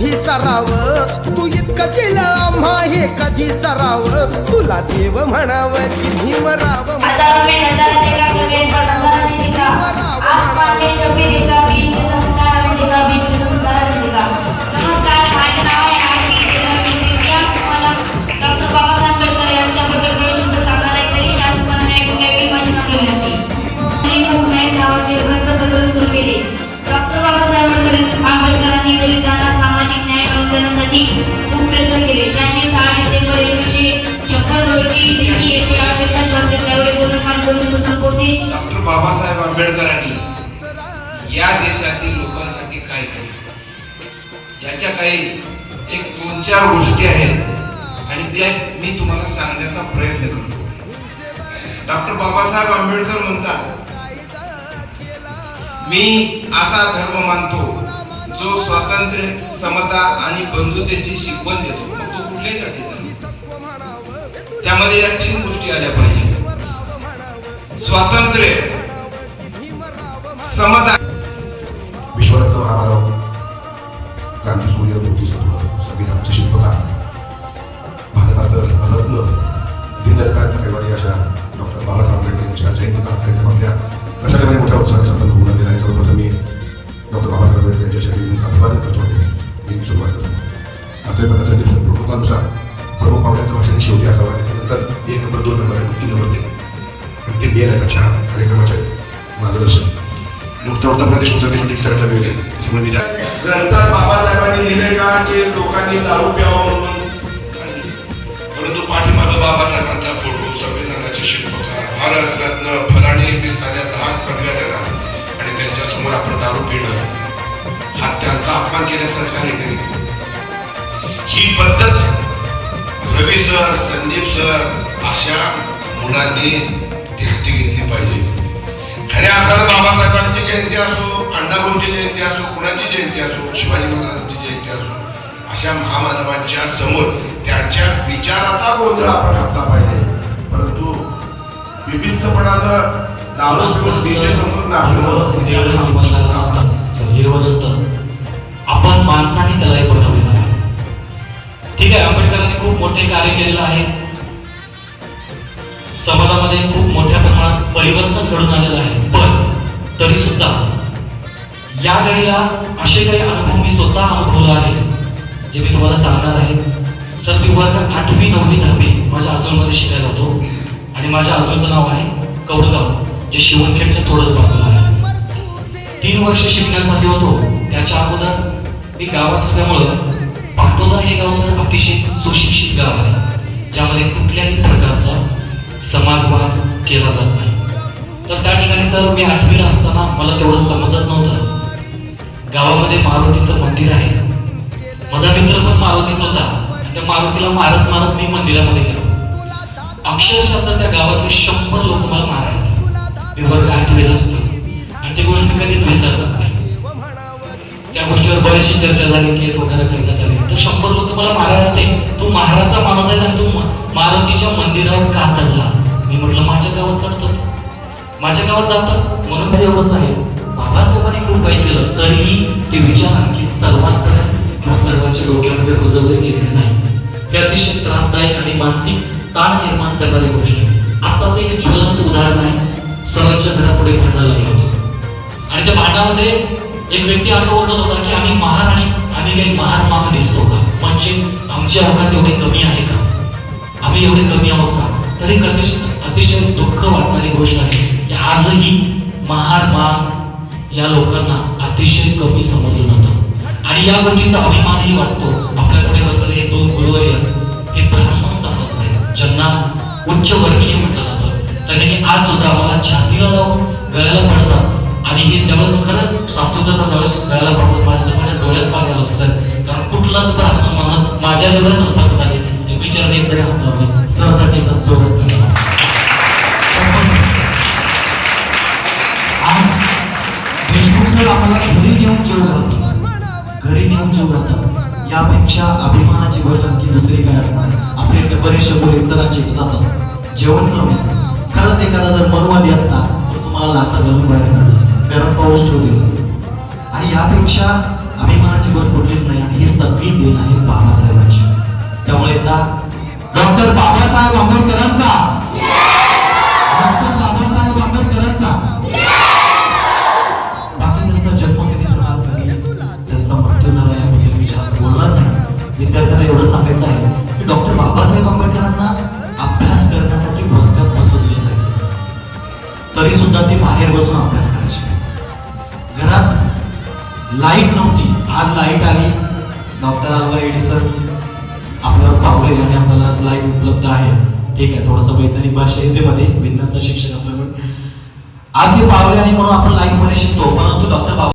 कधी सराव? तू इतकं दिलं आम्हा हे कधी सराव? तुला देव म्हणावं की भीमराव म्हणावं काही एक दोन चार गोष्टी आहेत. आणि त्या मी तुम्हाला सांगण्याचा प्रयत्न करतो. डॉक्टर बाबासाहेब आंबेडकर म्हणतात मी असा धर्म मानतो जो स्वातंत्र्य समता आणि बंधुतेची शिकवण देतो. तो कुठल्याही जातीचा त्यामध्ये या तीन गोष्टी आल्या पाहिजे. स्वातंत्र्य समता आपल्या पद्धतीने प्रोटोकॉलनुसार प्रमुख पाहुण्यांचं भाषण शेवटी असावं आणि एक नंबर दोन नंबर आणि तीन नंबर ते. आणि ते मेन आहे कार्यक्रमाचे मार्गदर्शन. प्रदेश मुसलमान वेळ आहे त्याच्यामुळे मी ग्रंथात बाबासाहेबांनी लिहिले का की लोकांनी दारू प्यावं म्हणून? परंतु पाठीमागं बाबासाहेबांचा फोटो संविधानाचे शिल्पकार फलाणी ही पद्धत रवी सर संदीप सर अशा मुलांनी ती हाती घेतली पाहिजे. खऱ्या अर्थानं बाबासाहेबांची जयंती असो अण्णाभाऊची जयंती असो कुणाची जयंती असो शिवाजी महाराजांची जयंती असो अशा महामानवांच्या समोर त्यांच्या विचाराचा गोंधळ आपण घातला पाहिजे. परंतु दारू पिऊन समोर नाचणं असतं. आपण माणसाने त्याला खूप मोठे कार्य केलेलं आहे. समाजामध्ये खूप मोठ्या प्रमाणात परिवर्तन घडून आलेलं आहे. पण तरी सुद्धा या घडीला असे काही अनुभव मी स्वतः अनुभवला आहे जे मी तुम्हाला सांगणार आहे. सर मी वर्ग आठवी नववी दहावी माझ्या आजोलमध्ये शिकायला होतो. आणि माझ्या आजोलचं नाव आहे कौडगाव जे शिवणखेडच्या थोडंच बाजूला आहे. तीन वर्ष शिकण्यासाठी होतो. त्याच्या अगोदर मी गावात असल्यामुळं पाटोदा हे गाव सर अतिशय सर मी आठवीला असताना मला तेवढं समजत नव्हतं. गावामध्ये मारुतीचं मंदिर आहे. माझा मित्र पण मारुतीच होता. आणि त्या मारुतीला मारत मारत मी मंदिरामध्ये गेलो. अक्षरशः त्या गावातले शंभर लोक मला मारायचे मी वर्ग आठवीला असतो. आणि ती गोष्ट मी कधीच विसरत नाही. त्या गोष्टीवर बरीचशी चर्चा झाली केस वगैरे करण्यात आले. तर शंभर लोक मला मारायला होते तू महाराजचा माणूस आहे आणि तू मारुतीच्या मंदिरावर का चढलास? मी म्हटलं माझ्या गावात चढतो माझ्या गावात जातात म्हणून एवढंच आहे. बाबासाहेबांनी खूप काही केलं तरीही ते विचार आणखी सर्वांपर्यंत किंवा सर्वांच्या डोक्यामध्ये रुजवले गेलेले नाही. ते अतिशय त्रासदायक आणि मानसिक ताण निर्माण करणारी गोष्ट आहे. आताच एक ज्वलंत उदाहरण आहे. सर्वांच्या घरापुढे भांडण लागलं होतं. आणि त्या भांडामध्ये एक व्यक्ती असं ओरडत होता की आम्ही महान आणि आम्ही काही महान माग दिसतो का? म्हणजे आमच्या अवघात एवढे कमी आहे का? आम्ही एवढे कमी आहोत का? तरी अतिशय अतिशय दुःख वाटणारी गोष्ट आहे. म्हणजे आजही महार मान या लोकांना अतिशय कमी समजलं जातं. आणि या गोष्टीचा अभिमानही वाटतो. आपल्याकडे बसलेले हे दोन गुरुवर्य हे ब्राह्मण समाज आहेत. ज्यांना उच्च वर्गीय म्हटलं जातं. त्यांनी आज सुद्धा आम्हाला छातीला लावून गळ्याला पडतात. आणि हे ज्यावेळेस खरंच सास्तुकाचा ज्यावेळेस गळ्याला पडतो माझ्या माझ्या डोळ्यात पाणी आलं कारण कुठलाच ब्राह्मण माणूस माझ्या जेवढ्या संपर्क झाले ते इकडे हात लावले त्यापेक्षा अभिमानाची गोष्ट आणखी दुसरी काय असणार? आपल्याकडे इकडे बरेचसे मुली सरांचे जातात. जेवण कमी खरंच एखादा जर मनवादी असता तर तुम्हाला लाथा घालून बाहेर काढलं असतं. पाऊस ठेवलेलं आणि यापेक्षा अभिमानाची गोष्ट कुठलीच नाही. आणि हे सगळी देण आहे बाबासाहेबांची. त्यामुळे एकदा डॉक्टर बाबासाहेब आंबेडकरांचा डॉक्टर अल्वा एडिसन आपल्यावर पावले आणि आपल्याला लाईव्ह उपलब्ध आहे. ठीक आहे थोडंसं वैज्ञानिक भाषा येते मध्ये विज्ञानचा शिक्षक असल्यामुळे. आज ते पावले आणि म्हणून आपण लाइटमध्ये शिकतो पण